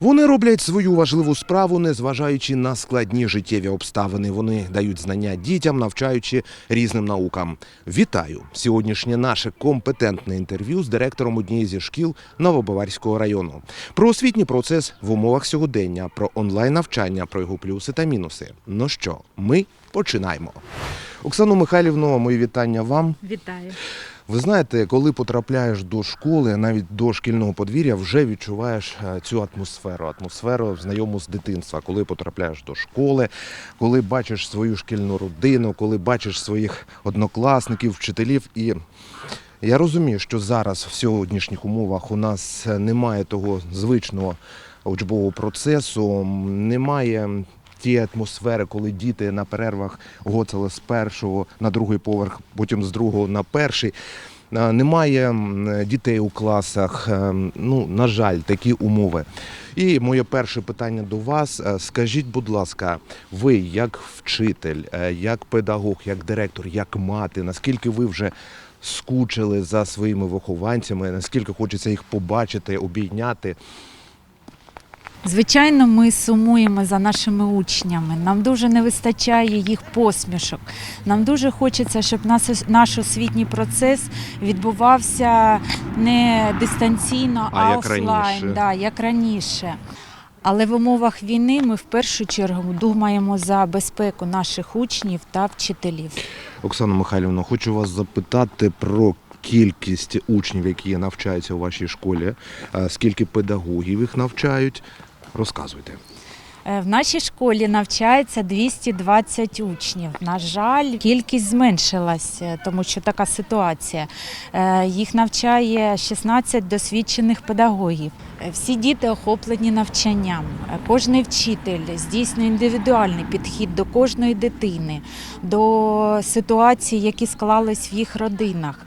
Вони роблять свою важливу справу, незважаючи на складні життєві обставини. Вони дають знання дітям, навчаючи різним наукам. Вітаю! Сьогоднішнє наше компетентне інтерв'ю з директором однієї зі шкіл Новобаварського району про освітній процес в умовах сьогодення, про онлайн навчання, про його плюси та мінуси. Ну що, ми починаємо. Оксано Михайлівно, мої вітання вам. Вітаю. Ви знаєте, коли потрапляєш до школи, навіть до шкільного подвір'я, вже відчуваєш е, цю атмосферу, атмосферу знайому з дитинства. Коли потрапляєш до школи, коли бачиш свою шкільну родину, коли бачиш своїх однокласників, вчителів і. Я розумію, що зараз в сьогоднішніх умовах у нас немає того звичного учбового процесу, немає тієї атмосфери, коли діти на перервах гоцали з першого на другий поверх, потім з другого на перший. Немає дітей у класах. е, Ну, на жаль, такі умови. І моє перше питання до вас. Е, Скажіть, будь ласка, ви як вчитель, е, як педагог, як директор, як мати, наскільки ви вже скучили за своїми вихованцями, наскільки хочеться їх побачити, обійняти? Звичайно, ми сумуємо за нашими учнями. Нам дуже не вистачає їх посмішок. Нам дуже хочеться, щоб наш освітній процес відбувався не дистанційно, А а, як офлайн, раніше. Да, як раніше. Але в умовах війни ми в першу чергу думаємо за безпеку наших учнів та вчителів. Оксана Михайлівна, хочу вас запитати про кількість учнів, які навчаються у вашій школі, скільки педагогів їх навчають. Розказуйте. Е, В нашій школі навчається 220 учнів. На жаль, кількість зменшилась, е, тому що така ситуація. Е, Їх навчає 16 досвідчених педагогів. Всі діти охоплені навчанням. Кожний вчитель здійснює індивідуальний підхід до кожної дитини, до ситуацій, які склались в їх родинах.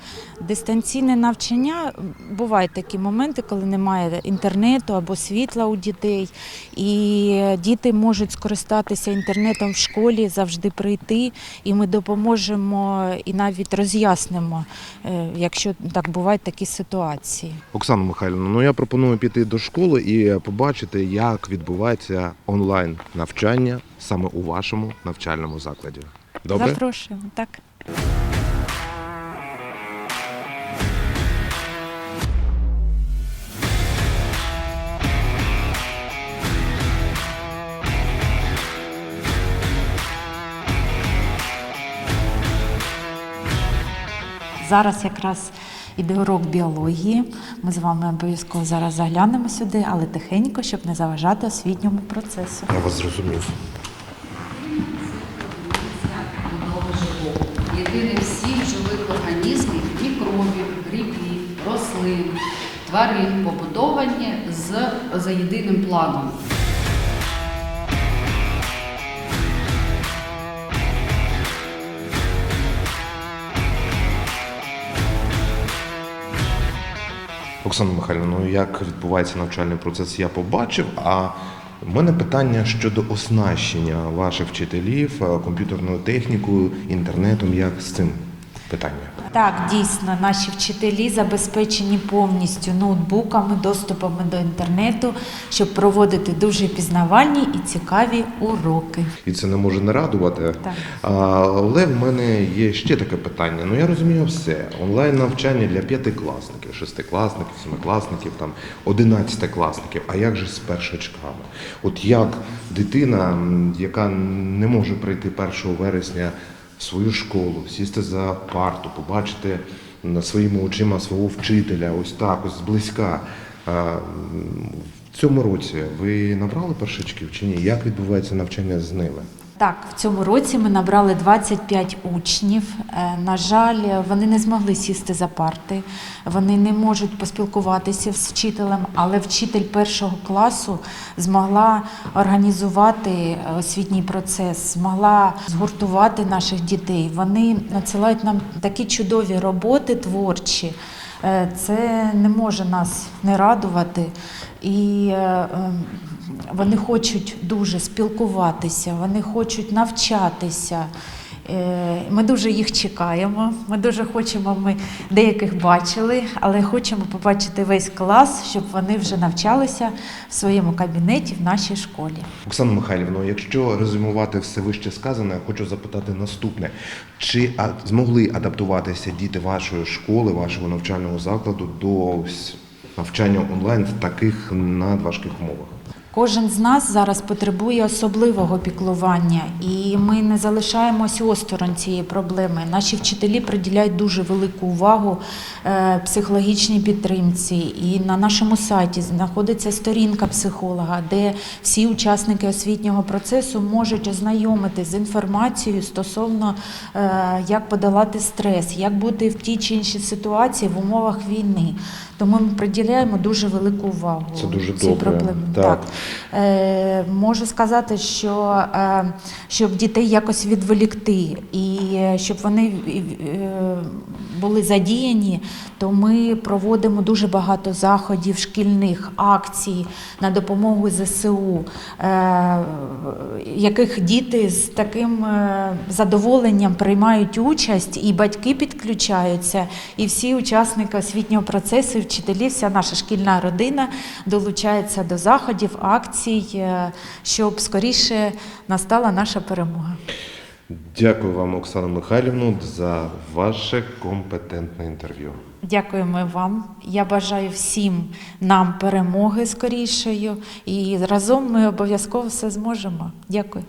Дистанційне навчання бувають такі моменти, коли немає інтернету або світла у дітей, і діти можуть скористатися інтернетом в школі, завжди прийти, і ми допоможемо і навіть роз'яснимо, е, якщо так бувають такі ситуації. Оксана Михайлівна, ну я пропоную піти до школи і побачити, як відбувається онлайн навчання саме у вашому навчальному закладі. Добре? Запрошуємо, так. Зараз якраз іде урок біології. Ми з вами обов'язково зараз заглянемо сюди, але тихенько, щоб не заважати освітньому процесу. Я вас зрозумів. Єдине всіх живих організмів, мікробів, грибів, рослин, тварин побудовані з, за єдиним планом. Оксана Михайлівна, ну як відбувається навчальний процес, я побачив. А в мене питання щодо оснащення ваших вчителів е, комп'ютерною технікою, інтернетом. Як з цим питання? Так, дійсно, наші вчителі забезпечені повністю ноутбуками, доступами до інтернету, щоб проводити дуже пізнавальні і цікаві уроки. І це не може не радувати. Так. Але в мене є ще таке питання. Ну я розумію все. Онлайн навчання для п'ятикласників, шестикласників, семикласників, там одинадцятикласників. А як же з першачками? От як дитина, яка не може прийти 1 вересня свою школу, сісти за парту, побачити своїми очима свого вчителя, ось так, ось зблизька. В цьому році ви набрали першачків чи ні? Як відбувається навчання з ними? Так, в цьому році ми набрали 25 учнів. Е, На жаль, вони не змогли сісти за парти, вони не можуть поспілкуватися з вчителем, але вчитель першого класу змогла організувати освітній процес, змогла згуртувати наших дітей. Вони надсилають нам такі чудові роботи творчі. Е, Це не може нас не радувати. І е, ем, вони хочуть дуже спілкуватися, вони хочуть навчатися. Е, Ми дуже їх чекаємо. Ми дуже хочемо. Ми деяких бачили, але хочемо побачити весь клас, щоб вони вже навчалися в своєму кабінеті в нашій школі. Оксана Михайлівна, якщо резюмувати все вище сказане, хочу запитати наступне: чи змогли адаптуватися діти вашої школи, вашого навчального закладу до навчання онлайн в таких надважких умовах? Кожен з нас зараз потребує особливого піклування, і ми не залишаємось осторонь цієї проблеми. Наші вчителі приділяють дуже велику увагу е, психологічній підтримці. І на нашому сайті знаходиться сторінка психолога, де всі учасники освітнього процесу можуть ознайомитись з інформацією стосовно е, як подолати стрес, як бути в тій чи іншій ситуації в умовах війни. Тому ми приділяємо дуже велику увагу Це дуже цій добре. проблемі. Так. Так. Е, можу сказати, що е, щоб дітей якось відволікти і е, щоб вони були задіяні, то ми проводимо дуже багато заходів, шкільних акцій на допомогу ЗСУ, е, яких діти з таким е, задоволенням приймають участь, і батьки підключаються, і всі учасники освітнього процесу, і вчителі, вся наша шкільна родина долучається до заходів, акцій, е, щоб скоріше настала наша перемога. Дякую вам, Оксана Михайлівна, за ваше компетентне інтерв'ю. Дякуємо вам. Я бажаю всім нам перемоги скорішою, і разом ми обов'язково все зможемо. Дякую.